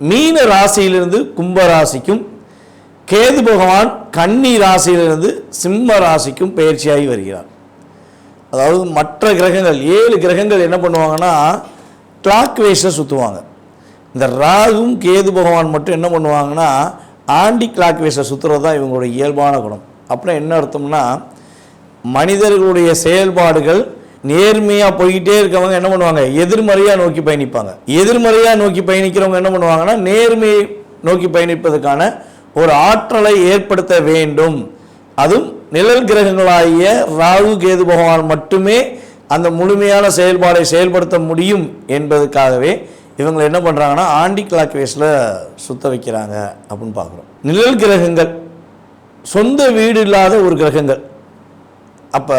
மீன ராசியிலிருந்து கும்ப ராசிக்கும் கேது பகவான் கன்னி ராசியிலிருந்து சிம்ம ராசிக்கும் பயிற்சியாகி வருகிறார். அதாவது மற்ற கிரகங்கள் ஏழு கிரகங்கள் என்ன பண்ணுவாங்கன்னா கிளாக் வேஸில் சுற்றுவாங்க இந்த ராகும் கேது பகவான் மட்டும் என்ன பண்ணுவாங்கன்னா ஆண்டி கிளாக் வேஸில் சுற்றுறது தான் இவங்களுடைய இயல்பான குணம். அப்புறம் என்ன அர்த்தம்னா மனிதர்களுடைய செயல்பாடுகள் நேர்மையாக போய்கிட்டே இருக்கவங்க என்ன பண்ணுவாங்க? எதிர்மறையாக நோக்கி பயணிப்பாங்க. எதிர்மறையாக நோக்கி பயணிக்கிறவங்க என்ன பண்ணுவாங்கன்னா நேர்மையை நோக்கி பயணிப்பதற்கான ஒரு ஆற்றலை ஏற்படுத்த வேண்டும். அதுவும் நிழல் கிரகங்களாகிய ராகு கேது பகவான் மட்டுமே அந்த முழுமையான செயல்பாடை செயல்படுத்த முடியும் என்பதற்காகவே இவங்களை என்ன பண்ணுறாங்கன்னா ஆண்டி கிளாக் வேஸில் சுத்த வைக்கிறாங்க அப்படின்னு பார்க்குறோம். நிழல் கிரகங்கள் சொந்த வீடு இல்லாத ஒரு கிரகங்கள். அப்போ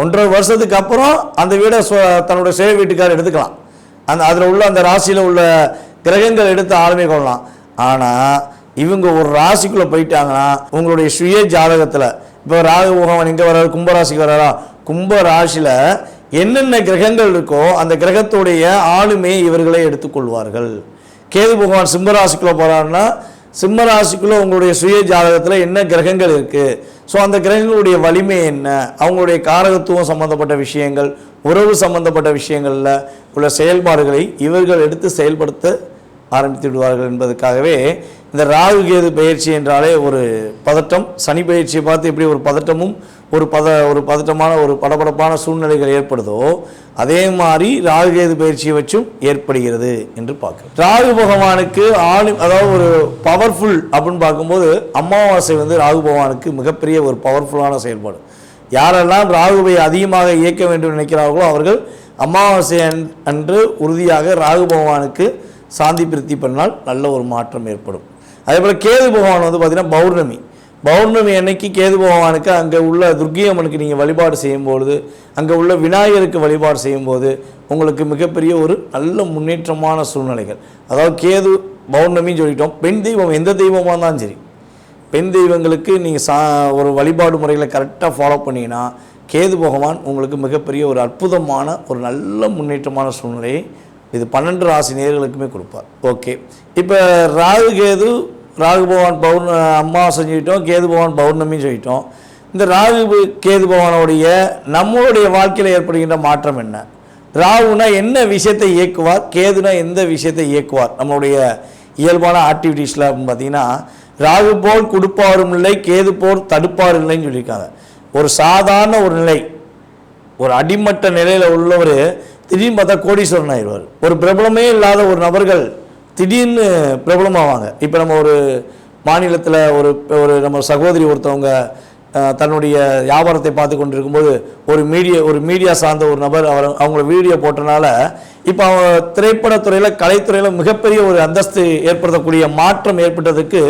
ஒன்றரை வருஷத்துக்கு அப்புறம் அந்த வீடை தன்னுடைய சேவை வீட்டுக்காரர் எடுத்துக்கலாம். அந்த அதில் உள்ள அந்த ராசியில் உள்ள கிரகங்கள் எடுத்து ஆளுமை கொள்ளலாம். ஆனால் இவங்க ஒரு ராசிக்குள்ளே போயிட்டாங்கன்னா உங்களுடைய சுய ஜாதகத்தில் இப்போ ராகு இங்கே எங்கே வர்றாரு கும்பராசிக்கு வர்றாரா? கும்ப ராசியில் என்னென்ன கிரகங்கள் இருக்கோ அந்த கிரகத்துடைய ஆளுமையை இவர்களே எடுத்துக்கொள்வார்கள் கேது பகவான் சிம்மராசிக்குள்ளே போகிறாருன்னா சிம்மராசிக்குள்ளே உங்களுடைய சுய ஜாதகத்தில் என்ன கிரகங்கள் இருக்குது ஸோ அந்த கிரகங்களுடைய வலிமை என்ன? அவங்களுடைய காரகத்துவம் சம்பந்தப்பட்ட விஷயங்கள் உறவு சம்பந்தப்பட்ட விஷயங்களில் உள்ள செயல்பாடுகளை இவர்கள் எடுத்து செயல்படுத்த ஆரம்பித்து விடுவார்கள் என்பதற்காகவே இந்த ராகு கேது பயிற்சி என்றாலே ஒரு பதட்டம். சனி பயிற்சியை பார்த்து எப்படி ஒரு பதட்டமும் ஒரு பத ஒரு பதட்டமான ஒரு படபடப்பான சூழ்நிலைகள் ஏற்படுதோ அதே மாதிரி ராகு கேது பயிற்சியை வச்சும் ஏற்படுகிறது என்று பார்க்குறோம். ராகு பகவானுக்கு ஆளு அதாவது ஒரு பவர்ஃபுல் அப்படின்னு பார்க்கும்போது அமாவாசை வந்து ராகு பகவானுக்கு மிகப்பெரிய ஒரு பவர்ஃபுல்லான செயல்பாடு. யாரெல்லாம் ராகுவை அதிகமாக இயக்க வேண்டும் நினைக்கிறார்களோ அவர்கள் அமாவாசை அன்று உறுதியாக ராகு பகவானுக்கு சாந்தி பிரித்தி பண்ணால் நல்ல ஒரு மாற்றம் ஏற்படும். அதே போல் கேது பகவான் வந்து பார்த்திங்கன்னா பௌர்ணமி. பௌர்ணமி அன்னைக்கு கேது பகவானுக்கு அங்கே உள்ள துர்கியம்மனுக்கு அம்மனுக்கு நீங்கள் வழிபாடு செய்யும்போது அங்கே உள்ள விநாயகருக்கு வழிபாடு செய்யும்போது உங்களுக்கு மிகப்பெரிய ஒரு நல்ல முன்னேற்றமான சூழ்நிலைகள். அதாவது கேது பௌர்ணமின்னு சொல்லிட்டோம். பெண் தெய்வம் எந்த தெய்வமாக இருந்தாலும் சரி. பெண் தெய்வங்களுக்கு நீங்கள் சா ஒரு வழிபாடு முறையில் கரெக்டாக ஃபாலோ பண்ணீங்கன்னா கேது பகவான் உங்களுக்கு மிகப்பெரிய ஒரு அற்புதமான ஒரு நல்ல முன்னேற்றமான சூழ்நிலையை இது பன்னெண்டு ராசி நேர்களுக்குமே கொடுப்பார். ஓகே. இப்போ ராகு கேது ராகு பகவான் பௌர்ண அம்மாவாசை சொல்லிட்டோம் கேது பகவான் பௌர்ணமின்னு சொல்லிட்டோம். இந்த ராகு கேது பகவானுடைய நம்மளுடைய வாழ்க்கையில் ஏற்படுகின்ற மாற்றம் என்ன? ராகுனா என்ன விஷயத்தை இயக்குவார்? கேதுனா எந்த விஷயத்தை இயக்குவார்? நம்மளுடைய இயல்பான ஆக்டிவிட்டீஸில் அப்படின்னு பார்த்தீங்கன்னா ராகு போல் கொடுப்பாரும் இல்லை கேது போல் தடுப்பார் இல்லைன்னு சொல்லியிருக்காங்க. ஒரு சாதாரண ஒரு நிலை ஒரு அடிமட்ட நிலையில் உள்ளவர் திடீர்னு பார்த்தா கோடீஸ்வரன் ஆயிடுவார். ஒரு பிரபலமே இல்லாத ஒரு நபர்கள் திடீர்னு பிரபலமாவாங்க. இப்போ நம்ம ஒரு மாநிலத்தில் ஒரு ஒரு நம்ம சகோதரி ஒருத்தவங்க தன்னுடைய வியாபாரத்தை பார்த்து கொண்டிருக்கும்போது ஒரு மீடியா ஒரு மீடியா சார்ந்த ஒரு நபர் அவர் அவங்கள வீடியோ போட்டனால இப்போ அவங்க திரைப்படத்துறையில் கலைத்துறையில் மிகப்பெரிய ஒரு அந்தஸ்து ஏற்படுத்தக்கூடிய மாற்றம் ஏற்பட்டதுக்கு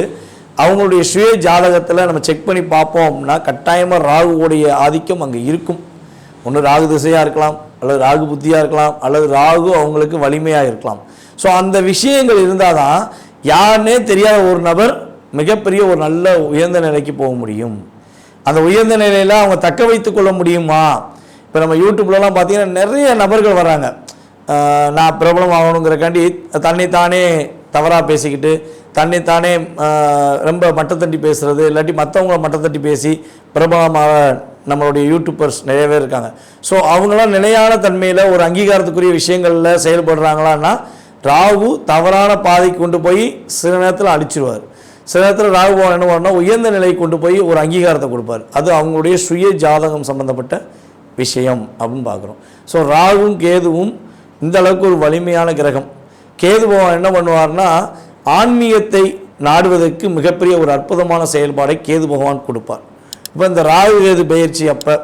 அவங்களுடைய சுய ஜாதகத்தில் நம்ம செக் பண்ணி பார்ப்போம்னா கட்டாயமாக ராகுவோடைய ஆதிக்கம் அங்கே இருக்கும். ஒன்று ராகு திசையாக இருக்கலாம் அல்லது ராகு புத்தியாக இருக்கலாம் அல்லது ராகு அவங்களுக்கு வலிமையாக இருக்கலாம். ஸோ அந்த விஷயங்கள் இருந்தால் தான் யாருன்னே தெரியாத ஒரு நபர் மிகப்பெரிய ஒரு நல்ல உயர்ந்த நிலைக்கு போக முடியும். அந்த உயர்ந்த நிலையில் அவங்க தக்க வைத்து கொள்ள முடியுமா? இப்போ நம்ம யூடியூப்லலாம் பார்த்தீங்கன்னா நிறைய நபர்கள் வராங்க. நான் பிரபலம் ஆகணுங்கிறக்காண்டி தன்னைத்தானே தவறாக பேசிக்கிட்டு தன்னைத்தானே ஆஹ் ரொம்ப மட்டத்தட்டி பேசுகிறது இல்லாட்டி மற்றவங்கள மட்டத்தட்டி பேசி பிரபலமாக நம்மளுடைய யூடியூபர்ஸ் நிறைய பேர் இருக்காங்க. ஸோ அவங்களாம் நிலையான தன்மையில் ஒரு அங்கீகாரத்துக்குரிய விஷயங்களில் செயல்படுறாங்களான்னா ராகு தவறான பாதைக்கு கொண்டு போய் சில நேரத்தில் அழிச்சிருவார் சில நேரத்தில் ராகு பகவான் என்ன பண்ணால் உயர்ந்த நிலைக்கு கொண்டு போய் ஒரு அங்கீகாரத்தை கொடுப்பார். அது அவங்களுடைய சுய ஜாதகம் சம்பந்தப்பட்ட விஷயம் அப்படின்னு பார்க்குறோம். ஸோ ராகுவும் கேதுவும் இந்த அளவுக்கு ஒரு வலிமையான கிரகம். கேது பகவான் என்ன பண்ணுவார்னா ஆன்மீகத்தை நாடுவதற்கு மிகப்பெரிய ஒரு அற்புதமான செயல்பாடை கேது பகவான் கொடுப்பார். இப்போ இந்த ராகு கேது பயிற்சி அப்போ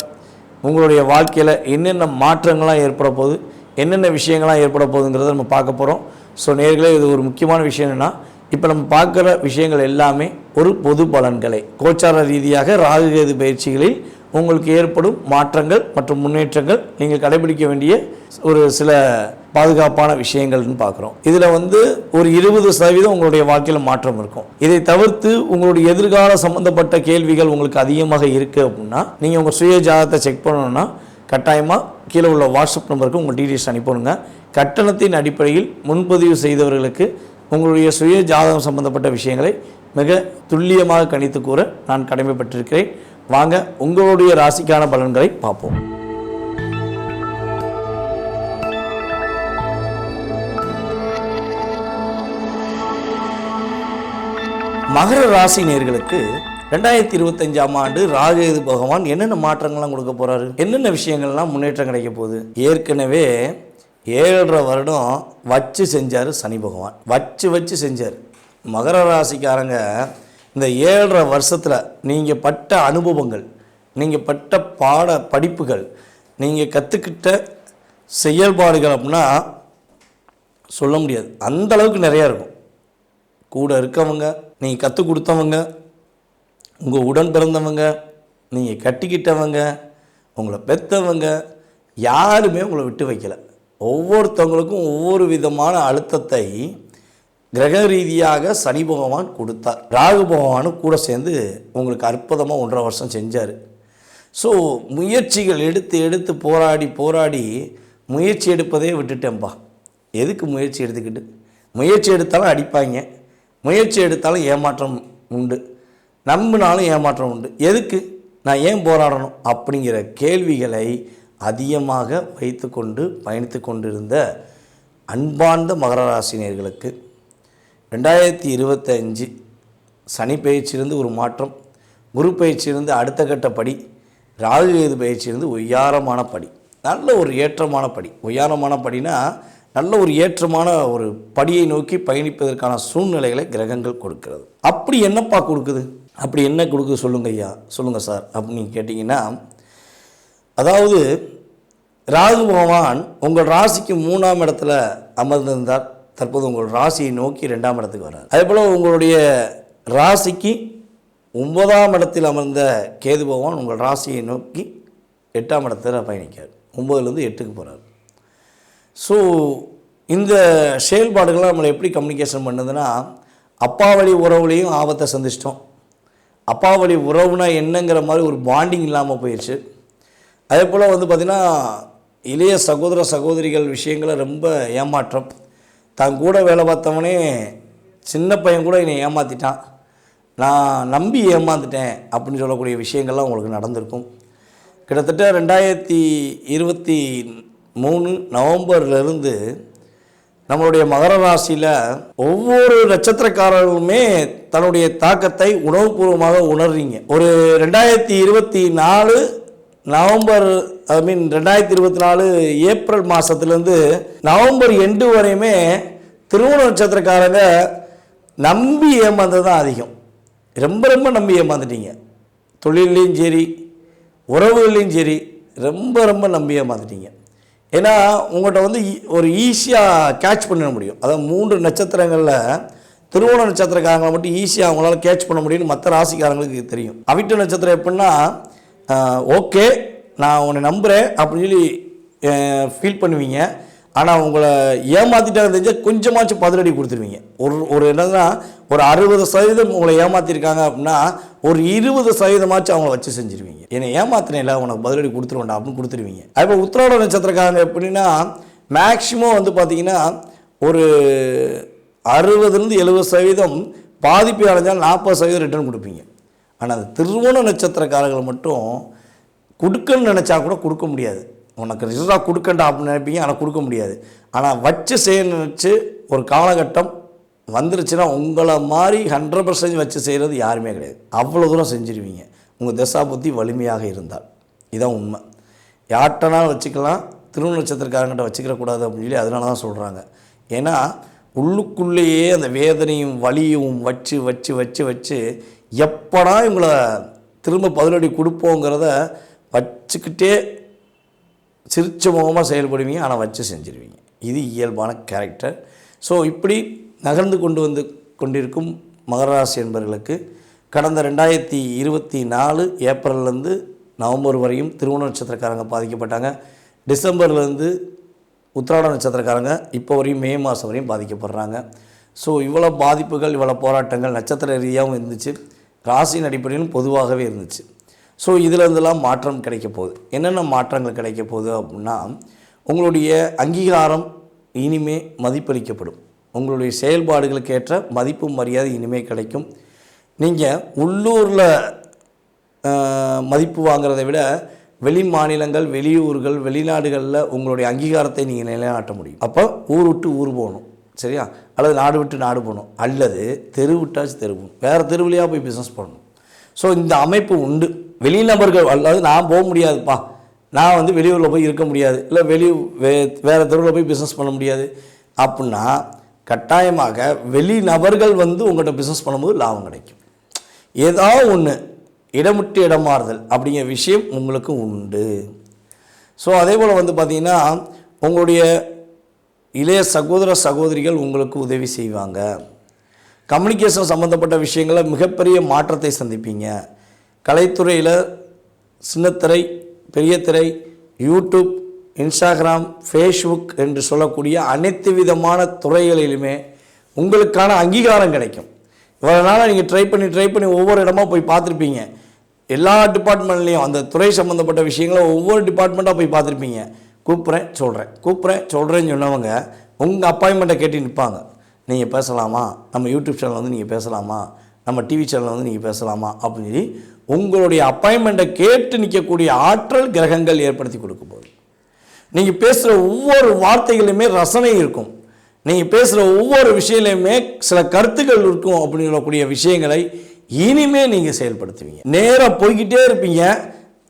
உங்களுடைய வாழ்க்கையில் என்னென்ன மாற்றங்கள்லாம் ஏற்பட போகுது? என்னென்ன விஷயங்கள்லாம் ஏற்பட போகுதுங்கிறத நம்ம பார்க்க போகிறோம் ஸோ நேர்களே இது ஒரு முக்கியமான விஷயம் என்னென்னா இப்போ நம்ம பார்க்குற விஷயங்கள் எல்லாமே ஒரு பொது பலன்களை. கோச்சார ரீதியாக ராகுகேது பயிற்சிகளில் உங்களுக்கு ஏற்படும் மாற்றங்கள் மற்றும் முன்னேற்றங்கள் நீங்கள் கடைபிடிக்க வேண்டிய ஒரு சில பாதுகாப்பான விஷயங்கள்னு பார்க்குறோம். இதில் வந்து ஒரு இருபது சதவீதம் உங்களுடைய வாழ்க்கையில் மாற்றம் இருக்கும். இதை தவிர்த்து உங்களுடைய எதிர்கால சம்பந்தப்பட்ட கேள்விகள் உங்களுக்கு அதிகமாக இருக்குது அப்படின்னா நீங்கள் உங்கள் சுய ஜாதத்தை செக் பண்ணணும்னா கட்டாயமாக கீழே உள்ள வாட்ஸ்அப் நம்பருக்கு உங்கள் டீட்டெயில்ஸ் அனுப்பணுங்க கட்டணத்தின் அடிப்படையில் முன்பதிவு செய்தவர்களுக்கு உங்களுடைய சுய ஜாதகம் சம்பந்தப்பட்ட விஷயங்களை மிக துல்லியமாக கணித்து கூற நான் கடமைப்பட்டிருக்கிறேன். வாங்க உங்களுடைய ராசிக்கான பலன்களை பார்ப்போம். மகர ராசி நேர்களுக்கு ரெண்டாயிரத்தி இருபத்தஞ்சாம் ஆண்டு ராகேது பகவான் என்னென்ன மாற்றங்கள்லாம் கொடுக்க போகிறாரு என்னென்ன விஷயங்கள்லாம் முன்னேற்றம் கிடைக்க போகுது? ஏற்கனவே ஏழரை வருடம் வச்சு செஞ்சார் சனி பகவான். வச்சு வச்சு செஞ்சார். மகர ராசிக்காரங்க இந்த ஏழரை வருஷத்தில் நீங்கள் பட்ட அனுபவங்கள் நீங்கள் பட்ட பாட படிப்புகள் நீங்கள் கற்றுக்கிட்ட செயல்பாடுகள் அப்படின்னா சொல்ல முடியாது. அந்த அளவுக்கு நிறையா இருக்கும். கூட இருக்கவங்க நீங்கள் கற்றுக் கொடுத்தவங்க உங்கள் உடன் பிறந்தவங்க நீங்கள் கட்டிக்கிட்டவங்க உங்களை பெற்றவங்க யாருமே உங்களை விட்டு வைக்கல. ஒவ்வொருத்தவங்களுக்கும் ஒவ்வொரு விதமான அழுத்தத்தை கிரக ரீதியாக சனி பகவான் கொடுத்தார். ராகு பகவானும் கூட சேர்ந்து உங்களுக்கு அற்புதமாக ஒன்றரை வருஷம் செஞ்சார். ஸோ முயற்சிகள் எடுத்து எடுத்து போராடி போராடி முயற்சி எடுப்பதே விட்டுட்டேன்ப்பா எதுக்கு முயற்சி எடுத்துக்கிட்டு? முயற்சி எடுத்தாலும் அடிப்பாங்க. முயற்சி எடுத்தாலும் ஏமாற்றம் உண்டு. நம்பினாலும் ஏமாற்றம் உண்டு. எதுக்கு? நான் ஏன் போராடணும்? அப்படிங்கிற கேள்விகளை அதிகமாக வைத்துக்கொண்டு பயணித்து கொண்டிருந்த அன்பார்ந்த மகர ராசினியர்களுக்கு ரெண்டாயிரத்தி இருபத்தஞ்சு சனி பயிற்சியிலிருந்து ஒரு மாற்றம் குரு பயிற்சியிலிருந்து அடுத்த கட்ட படி ராகு கேது பயிற்சியிலிருந்து உயாரமான படி. நல்ல ஒரு ஏற்றமான படி. உயாரமான படினா நல்ல ஒரு ஏற்றமான ஒரு படியை நோக்கி பயணிப்பதற்கான சூழ்நிலைகளை கிரகங்கள் கொடுக்கிறது. அப்படி என்னப்பா கொடுக்குது? அப்படி என்ன கொடுக்க சொல்லுங்க ஐயா? சொல்லுங்கள் சார். அப்படின்னு கேட்டிங்கன்னா அதாவது ராகு பகவான் உங்கள் ராசிக்கு மூணாம் இடத்துல அமர்ந்திருந்தார். தற்போது உங்கள் ராசியை நோக்கி ரெண்டாம் இடத்துக்கு வரார் அதே போல் உங்களுடைய ராசிக்கு ஒன்பதாம் இடத்தில் அமர்ந்த கேது பகவான் உங்கள் ராசியை நோக்கி எட்டாம் இடத்துல பயணிக்கார் ஒம்பதுலேருந்து எட்டுக்கு போகிறார் ஸோ இந்த செயல்பாடுகள்லாம் நம்மளை எப்படி கம்யூனிகேஷன் பண்ணுதுன்னா அப்பா வழி உறவுலையும் ஆபத்தை சந்திச்சிட்டோம். அப்பா வழி உறவுனா என்னங்கிற மாதிரி ஒரு பாண்டிங் இல்லாமல் போயிடுச்சு அதே போல் வந்து பார்த்திங்கன்னா இளைய சகோதர சகோதரிகள் விஷயங்களை ரொம்ப ஏமாற்றம். தான் கூட வேலை பார்த்தவனே சின்ன பையன் கூட என்னை ஏமாற்றிட்டான் நான் நம்பி ஏமாந்துட்டேன் அப்படின்னு சொல்லக்கூடிய விஷயங்கள்லாம் உங்களுக்கு நடந்திருக்கும். கிட்டத்தட்ட ரெண்டாயிரத்தி இருபத்தி மூணு நவம்பர்லேருந்து நம்மளுடைய மகர ராசியில் ஒவ்வொரு நட்சத்திரக்காரர்களுமே தன்னுடைய தாக்கத்தை உணவுபூர்வமாக உணர்றீங்க. ஒரு ரெண்டாயிரத்தி இருபத்தி நாலு நவம்பர் ஐ மீன் ரெண்டாயிரத்தி இருபத்தி நாலு ஏப்ரல் மாதத்துலேருந்து நவம்பர் எண்டு வரையுமே திருவண்ண நட்சத்திரக்காரங்க நம்பி ஏமாந்தது தான் அதிகம். ரொம்ப ரொம்ப நம்பி ஏமாந்துட்டீங்க. தொழிலையும் சரி உறவுகள்லையும் சரி ரொம்ப ரொம்ப நம்பி ஏமாந்துட்டீங்க. ஏன்னா உங்கள்கிட்ட வந்து ஈ- ஒரு ஈஸியாக கேட்ச் பண்ணிட முடியும். அதாவது மூன்று நட்சத்திரங்களில் திருவோண நட்சத்திரக்காரங்களை மட்டும் ஈஸியாக அவங்களால கேட்ச் பண்ண முடியும்னு மற்ற ராசிக்காரங்களுக்கு தெரியும். அவிட்ட நட்சத்திரம் எப்படின்னா ஓகே நான் உன்னை நம்புகிறேன் அப்படின்னு சொல்லி ஃபீல் பண்ணுவீங்க. ஆனால் உங்களை ஏமாற்றிட்டாங்க தெரிஞ்சால் கொஞ்சமாச்சும் பதிலடி கொடுத்துருவீங்க. ஒரு ஒரு என்னதுன்னா ஒரு அறுபது சதவீதம் உங்களை ஏமாற்றிருக்காங்க அப்படின்னா ஒரு இருபது சதவீதமாச்சும் அவங்கள வச்சு செஞ்சுருவீங்க. என்னை ஏமாத்தினேல உனக்கு பதிலடி கொடுத்துருவேண்டா அப்படின்னு கொடுத்துருவீங்க. இப்போ உத்திராட நட்சத்திரக்காரங்க எப்படின்னா மேக்சிமம் வந்து பார்த்தீங்கன்னா ஒரு அறுபதுலேருந்து எழுபது சதவீதம் பாதிப்பு அடைஞ்சால் நாற்பது சதவீதம் ரிட்டர்ன் கொடுப்பீங்க. ஆனால் அந்த திருவோண நட்சத்திரக்காரர்கள் மட்டும் கொடுக்கன்னு நினச்சா கூட கொடுக்க முடியாது. உனக்கு ரிசர்வாக கொடுக்கண்டா அப்படின்னு நினைப்பீங்க. ஆனால் கொடுக்க முடியாது. ஆனால் வச்சு செய்ய நினச்சி ஒரு காலகட்டம் வந்துருச்சுன்னா உங்களை மாதிரி ஹண்ட்ரட் பர்சன்டேஜ் வச்சு செய்கிறது யாருமே கிடையாது. அவ்வளோ தூரம் செஞ்சிருவீங்க. உங்கள் தசா புத்தி வலிமையாக இருந்தால். இதான் உண்மை. யார்கிட்டனாலும் வச்சுக்கலாம். திருவண்ண நட்சத்திரக்காரங்கிட்ட வச்சுக்கிறக்கூடாது அப்படின்னு சொல்லி அதனால தான் சொல்கிறாங்க ஏன்னா உள்ளுக்குள்ளேயே அந்த வேதனையும் வலியும் வச்சு வச்சு வச்சு வச்சு எப்படா இவங்களை திரும்ப பதிலடி கொடுப்போங்கிறத வச்சுக்கிட்டே சிரிச்ச முகமாக செயல்படுவீங்க ஆனால் வச்சு செஞ்சிருவீங்க. இது இயல்பான கேரக்டர் ஸோ இப்படி நகர்ந்து கொண்டு வந்து கொண்டிருக்கும் மகராசி என்பவர்களுக்கு கடந்த ரெண்டாயிரத்தி இருபத்தி நாலு ஏப்ரல்லேருந்து நவம்பர் வரையும் திருவோண நட்சத்திரக்காரங்க பாதிக்கப்பட்டாங்க. டிசம்பர்லேருந்து உத்திராட நட்சத்திரக்காரங்க இப்போ வரையும் மே மாதம் வரையும் பாதிக்கப்படுறாங்க. ஸோ இவ்வளோ பாதிப்புகள் இவ்வளோ போராட்டங்கள் நட்சத்திர ரீதியாகவும் இருந்துச்சு. ராசியின் அடிப்படையிலும் பொதுவாகவே இருந்துச்சு. ஸோ இதில் இருந்தெல்லாம் மாற்றம் கிடைக்க போகுது. என்னென்ன மாற்றங்கள் கிடைக்க போகுது அப்படின்னா உங்களுடைய அங்கீகாரம் இனிமே மதிப்பளிக்கப்படும். உங்களுடைய செயல்பாடுகளுக்கு ஏற்ற மதிப்பு மரியாதை இனிமே கிடைக்கும். நீங்கள் உள்ளூரில் மதிப்பு வாங்குறதை விட வெளி மாநிலங்கள் வெளியூர்கள் வெளிநாடுகளில் உங்களுடைய அங்கீகாரத்தை நீங்கள் நிலைநாட்ட முடியும். அப்போ ஊர் விட்டு ஊர் போகணும் சரியா? அல்லது நாடு விட்டு நாடு போகணும். அல்லது தெரு விட்டாச்சு தெரு போகணும். வேறு தெருவிலையாக போய் பிஸ்னஸ் பண்ணணும். ஸோ இந்த அமைப்பு உண்டு. வெளிநபர்கள் அல்லது நான் போக முடியாதுப்பா. நான் வந்து வெளியூரில் போய் இருக்க முடியாது. இல்லை வெளி வே வேறு தெருவில் போய் பிஸ்னஸ் பண்ண முடியாது. அப்படின்னா கட்டாயமாக வெளிநபர்கள் வந்து உங்கள்கிட்ட பிஸ்னஸ் பண்ணும்போது லாபம் கிடைக்கும். ஏதாவது ஒன்று இடமுட்டு இடமாறுதல் அப்படிங்கிற விஷயம் உங்களுக்கு உண்டு. ஸோ அதே போல் வந்து பார்த்திங்கன்னா உங்களுடைய இளைய சகோதர சகோதரிகள் உங்களுக்கு உதவி செய்வாங்க. கம்யூனிகேஷன் சம்மந்தப்பட்ட விஷயங்களில் மிகப்பெரிய மாற்றத்தை சந்திப்பீங்க. கலைத்துறையில் சின்னத்திரை பெரிய திரை யூடியூப் இன்ஸ்டாகிராம் ஃபேஸ்புக் என்று சொல்லக்கூடிய அனைத்து விதமான துறைகளிலுமே உங்களுக்கான அங்கீகாரம் கிடைக்கும். இவ்வளோ நாளாக நீங்கள் ட்ரை பண்ணி ட்ரை பண்ணி ஒவ்வொரு இடமா போய் பார்த்துருப்பீங்க. எல்லா டிபார்ட்மெண்ட்லேயும் அந்த துறை சம்மந்தப்பட்ட விஷயங்களை ஒவ்வொரு டிபார்ட்மெண்ட்டாக போய் பார்த்துருப்பீங்க. கூப்பிட்றேன் சொல்கிறேன் கூப்பிட்றேன் சொல்கிறேன்னு சொன்னவங்க உங்கள் அப்பாயின்மெண்ட்டை கேட்டு நிற்பாங்க நீங்கள் பேசலாமா? நம்ம யூடியூப் சேனல் வந்து நீங்கள் பேசலாமா? நம்ம டிவி சேனல் வந்து நீங்கள் பேசலாமா? அப்படின்னு சொல்லி உங்களுடைய அப்பாயின்மெண்ட்டை கேட்டு நிற்கக்கூடிய ஆற்றல் கிரகங்கள் ஏற்படுத்தி கொடுக்க போது. நீங்கள் பேசுகிற ஒவ்வொரு வார்த்தைகளுமே ரசனை இருக்கும். நீங்கள் பேசுகிற ஒவ்வொரு விஷயலையுமே சில கருத்துக்கள் இருக்கும் அப்படின்னு சொல்லக்கூடிய விஷயங்களை இனிமே நீங்கள் செயல்படுத்துவீங்க. நேராக போய்கிட்டே இருப்பீங்க.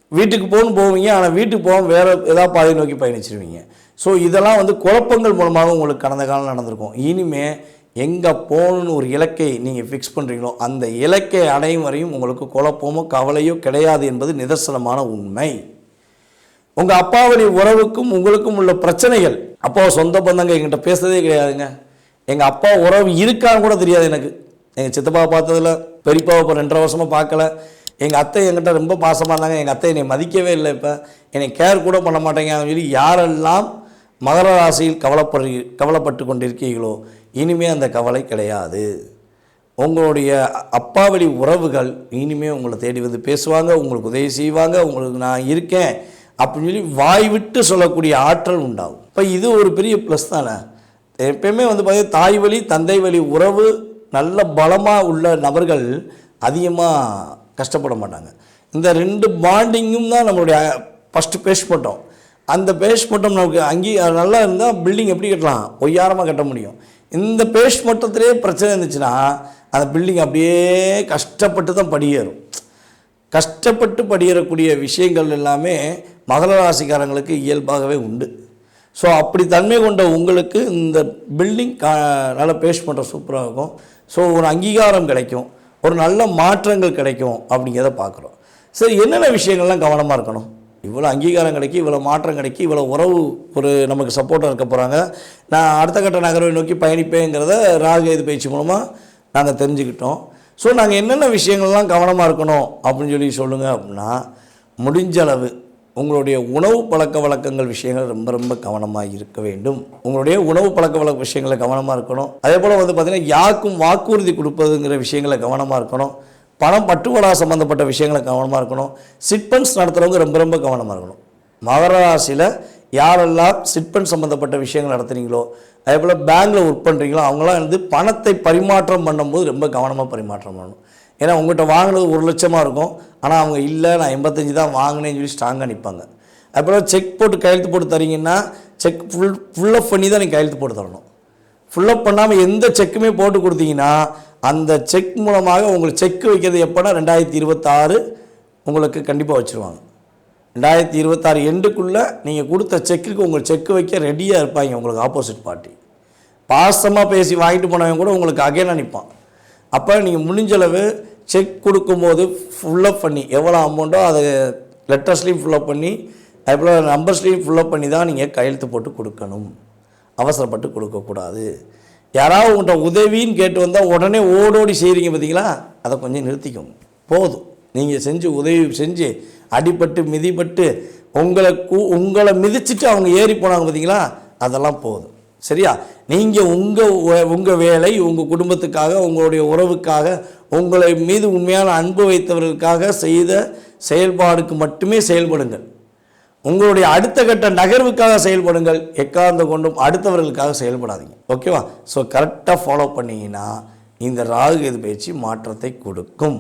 வீட்டுக்கு போகணும் போவீங்க. ஆனால் வீட்டுக்கு போக வேறு ஏதாவது பாதை நோக்கி பயணிச்சிருவீங்க. ஸோ இதெல்லாம் வந்து குழப்பங்கள் மூலமாக உங்களுக்கு கடந்த காலம் நடந்திருக்கும். இனிமேல் எங்கே போகணுன்னு ஒரு இலக்கை நீங்கள் ஃபிக்ஸ் பண்ணுறீங்களோ அந்த இலக்கை அடையும் வரையும் உங்களுக்கு குழப்பமோ கவலையோ கிடையாது என்பது நிதர்சனமான உண்மை. உங்கள் அப்பாவுடைய உறவுக்கும் உங்களுக்கும் உள்ள பிரச்சனைகள். அப்பா சொந்த பந்தங்க எங்கிட்ட பேசுறதே கிடையாதுங்க. எங்கள் அப்பா உறவு இருக்கான்னு கூட தெரியாது எனக்கு. எங்கள் சித்தப்பாவை பார்த்ததில்ல பெரியப்பாவை இப்போ ரெண்டரை வருஷமாக பார்க்கல. எங்கள் அத்தை என்கிட்ட ரொம்ப பாசமாக இருந்தாங்க. எங்கள் அத்தை என்னை மதிக்கவே இல்லை இப்போ. என்னை கேர் கூட பண்ண மாட்டேங்க. அப்படின்னு சொல்லி யாரெல்லாம் மகர ராசியில் கவலைப்படு கவலைப்பட்டு கொண்டிருக்கீங்களோ இனிமே அந்த கவலை கிடையாது. உங்களுடைய அப்பாவளி உறவுகள் இனிமேல் உங்களை தேடி வந்து பேசுவாங்க உங்களுக்கு உதவி செய்வாங்க உங்களுக்கு நான் இருக்கேன் அப்படின்னு சொல்லி வாய் விட்டு சொல்லக்கூடிய ஆற்றல் உண்டாகும். இப்போ இது ஒரு பெரிய ப்ளஸ் தானே? எப்பயுமே வந்து பார்த்தீங்கன்னா தாய் வழி தந்தை வழி உறவு நல்ல பலமாக உள்ள நபர்கள் அதிகமாக கஷ்டப்பட மாட்டாங்க. இந்த ரெண்டு பாண்டிங்கும் தான் நம்மளுடைய ஃபஸ்ட்டு பேஸ் போட்டோம் அந்த பேஸ் மட்டும் நமக்கு அங்கே நல்லா இருந்தால் பில்டிங் எப்படி கட்டலாம்? ஒய்யாரமாக கட்ட முடியும். இந்த பேஸ் மட்டத்திலே பிரச்சனை இருந்துச்சுன்னா அந்த பில்டிங் அப்படியே கஷ்டப்பட்டு தான் படியேறும். கஷ்டப்பட்டு படியேறக்கூடிய விஷயங்கள் எல்லாமே மகர ராசிக்காரங்களுக்கு இயல்பாகவே உண்டு. ஸோ அப்படி தன்மை கொண்ட உங்களுக்கு இந்த பில்டிங் கா நல்ல பேஸ் பண்ணுற சூப்பராக இருக்கும். ஸோ ஒரு அங்கீகாரம் கிடைக்கும். ஒரு நல்ல மாற்றங்கள் கிடைக்கும் அப்படிங்கிறத பார்க்குறோம். சரி என்னென்ன விஷயங்கள்லாம் கவனமாக இருக்கணும்? இவ்வளோ அங்கீகாரம் கிடைக்கி இவ்வளோ மாற்றம் கிடைக்கி இவ்வளோ உறவு ஒரு நமக்கு சப்போர்ட்டாக இருக்க போகிறாங்க நான் அடுத்த கட்ட நகர்வை நோக்கி பயணிப்பேங்கிறத ராகு இது பயிற்சி மூலமாக நாங்கள் தெரிஞ்சுக்கிட்டோம். ஸோ நாங்கள் என்னென்ன விஷயங்கள்லாம் கவனமாக இருக்கணும் அப்படின்னு சொல்லி சொல்லுங்கள் அப்படின்னா முடிஞ்ச அளவு உங்களுடைய உணவு பழக்க வழக்கங்கள் விஷயங்கள் ரொம்ப ரொம்ப கவனமாக இருக்க வேண்டும். உங்களுடைய உணவு பழக்க வழக்க விஷயங்களை கவனமாக இருக்கணும். அதே போல் வந்து பார்த்திங்கன்னா யாருக்கும் வாக்குறுதி கொடுப்பதுங்கிற விஷயங்களை கவனமாக இருக்கணும். பணம் பட்டுவடா சம்மந்தப்பட்ட விஷயங்களை கவனமாக இருக்கணும். சிட்பன்ஸ் நடத்துகிறவங்க ரொம்ப ரொம்ப கவனமாக இருக்கணும். மகர ராசியில் யாரெல்லாம் சிட்பன் சம்மந்தப்பட்ட விஷயங்கள் நடத்துறீங்களோ அதே போல் பேங்க்கில் ஒர்க் பண்ணுறீங்களோ அவங்களாம் வந்து பணத்தை பரிமாற்றம் பண்ணும்போது ரொம்ப கவனமாக பரிமாற்றம் பண்ணணும். ஏன்னா உங்கள்கிட்ட வாங்கினது ஒரு லட்சமாக இருக்கும். ஆனால் அவங்க இல்லை நான் எண்பத்தஞ்சு தான் வாங்கினேன்னு சொல்லி ஸ்ட்ராங்காக நிற்பாங்க அப்புறம் செக் போட்டு கையெழுத்து போட்டு தரீங்கன்னா செக் ஃபுல் ஃபுல்லப் பண்ணி தான் நீங்கள் கையெழுத்து போட்டு தரணும். ஃபுல்லப் பண்ணாமல் எந்த செக்குமே போட்டு கொடுத்தீங்கன்னா அந்த செக் மூலமாக உங்களுக்கு செக் வைக்கிறது எப்போனா ரெண்டாயிரத்தி இருபத்தாறு உங்களுக்கு கண்டிப்பாக வச்சுருவாங்க. ரெண்டாயிரத்தி இருபத்தாறு எண்டுக்குள்ளே நீங்கள் கொடுத்த செக்குக்கு உங்களுக்கு செக் வைக்க ரெடியாக இருப்பாங்க உங்களுக்கு ஆப்போசிட் பார்ட்டி பாசமாக பேசி வாங்கிட்டு போனவங்க கூட உங்களுக்கு அகைனாக நிற்பான் அப்போ நீங்கள் முடிஞ்சளவு செக் கொடுக்கும்போது ஃபுல்லப் பண்ணி எவ்வளோ அமௌண்ட்டோ அதை லெட்டர்ஸ்லேயும் ஃபுல்லப் பண்ணி அதுபோல் நம்பர்ஸ்லேயும் ஃபுல்லப் பண்ணி தான் நீங்கள் கையெழுத்து போட்டு கொடுக்கணும். அவசரப்பட்டு கொடுக்கக்கூடாது. யாராவது உங்கள்கிட்ட உதவின்னு கேட்டு வந்தால் உடனே ஓடோடி செய்கிறீங்க பார்த்தீங்களா அதை கொஞ்சம் நிறுத்திக்கோங்க. போதும். நீங்கள் செஞ்சு உதவி செஞ்சு அடிபட்டு மிதிப்பட்டு உங்களை கூ உங்களை மிதிச்சிட்டு அவங்க ஏறி போனாங்க பார்த்தீங்களா அதெல்லாம் போதும். சரியா? நீங்கள் உங்கள் உங்கள் வேலை உங்கள் குடும்பத்துக்காக உங்களுடைய உறவுக்காக உங்களை மீது உண்மையான அன்பு வைத்தவர்களுக்காக செய்த செயல்பாடுக்கு மட்டுமே செயல்படுங்கள். உங்களுடைய அடுத்த கட்ட நகர்வுக்காக செயல்படுங்கள் எக்கார்ந்த கொண்டும் அடுத்தவர்களுக்காக செயல்படாதீங்க. ஓகேவா ஸோ கரெக்டாக ஃபாலோ பண்ணிங்கன்னா இந்த ராகு எது பயிற்சி மாற்றத்தை கொடுக்கும்.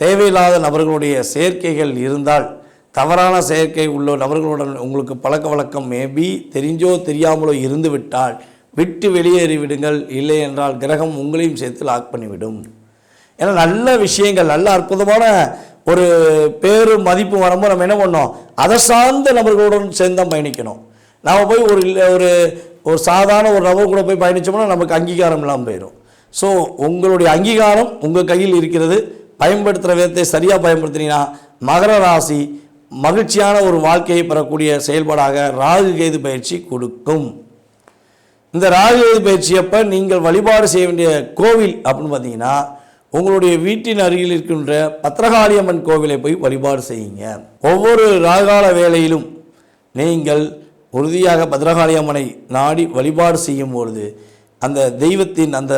தேவையில்லாத நபர்களுடைய சேர்க்கைகள் இருந்தால் தவறான செயற்கை உள்ள நபர்களுடன் உங்களுக்கு பழக்க வழக்கம் மேபி தெரிஞ்சோ தெரியாமலோ இருந்துவிட்டால் விட்டு வெளியேறிவிடுங்கள். இல்லை என்றால் கிரகம் உங்களையும் சேர்த்து லாக் பண்ணிவிடும். ஏன்னா நல்ல விஷயங்கள் நல்ல அற்புதமான ஒரு பேரு மதிப்பு வரும்போது நம்ம என்ன பண்ணோம் அதை சார்ந்த நபர்களுடன் சேர்ந்து தான் பயணிக்கணும். நாம் போய் ஒரு ஒரு ஒரு சாதாரண ஒரு நபர் கூட போய் பயணிச்சோம்னா நமக்கு அங்கீகாரம் இல்லாமல் போயிடும் ஸோ உங்களுடைய அங்கீகாரம் உங்கள் கையில் இருக்கிறது. பயன்படுத்துகிற விதத்தை சரியாக பயன்படுத்தினீங்கன்னா மகர ராசி மகிழ்ச்சியான ஒரு வாழ்க்கையை பெறக்கூடிய செயல்பாடாக ராகு கேது பயிற்சி கொடுக்கும். இந்த ராகு கேது பயிற்சி அப்போ நீங்கள் வழிபாடு செய்ய வேண்டிய கோவில் அப்படின்னு பார்த்தீங்கன்னா உங்களுடைய வீட்டின் அருகில் இருக்கின்ற பத்திரகாளியம்மன் கோவிலை போய் வழிபாடு செய்யுங்க. ஒவ்வொரு ராகால வேளையிலும் நீங்கள் உறுதியாக பத்ரகாளியம்மனை நாடி வழிபாடு செய்யும் பொழுது அந்த தெய்வத்தின் அந்த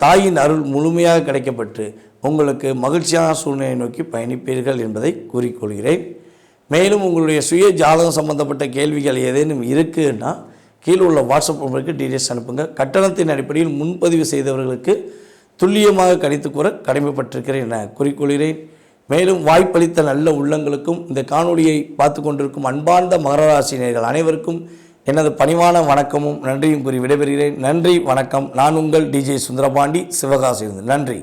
தாயின் அருள் முழுமையாக கிடைக்கப்பட்டு உங்களுக்கு மகிழ்ச்சியான சூழ்நிலையை நோக்கி பயணிப்பீர்கள் என்பதை கூறிக்கொள்கிறேன். மேலும் உங்களுடைய சுய ஜாதகம் சம்பந்தப்பட்ட கேள்விகள் ஏதேனும் இருக்குன்னா கீழே உள்ள வாட்ஸ்அப் நம்பருக்கு டீடைல்ஸ் அனுப்புங்க. கட்டணத்தின் அடிப்படையில் முன்பதிவு செய்தவர்களுக்கு துல்லியமாக கணித்து கூற கடமைப்பட்டிருக்கிறேன் என குறிக்கொள்கிறேன். மேலும் வாய்ப்பளித்த நல்ல உள்ளங்களுக்கும் இந்த காணொளியை பார்த்து கொண்டிருக்கும் அன்பார்ந்த மகராசினியர்கள் அனைவருக்கும் எனது பணிவான வணக்கமும் நன்றியும் கூறி விடைபெறுகிறேன். நன்றி வணக்கம். நான் உங்கள் டிஜே சுந்தரபாண்டி சிவகாசி நன்றி.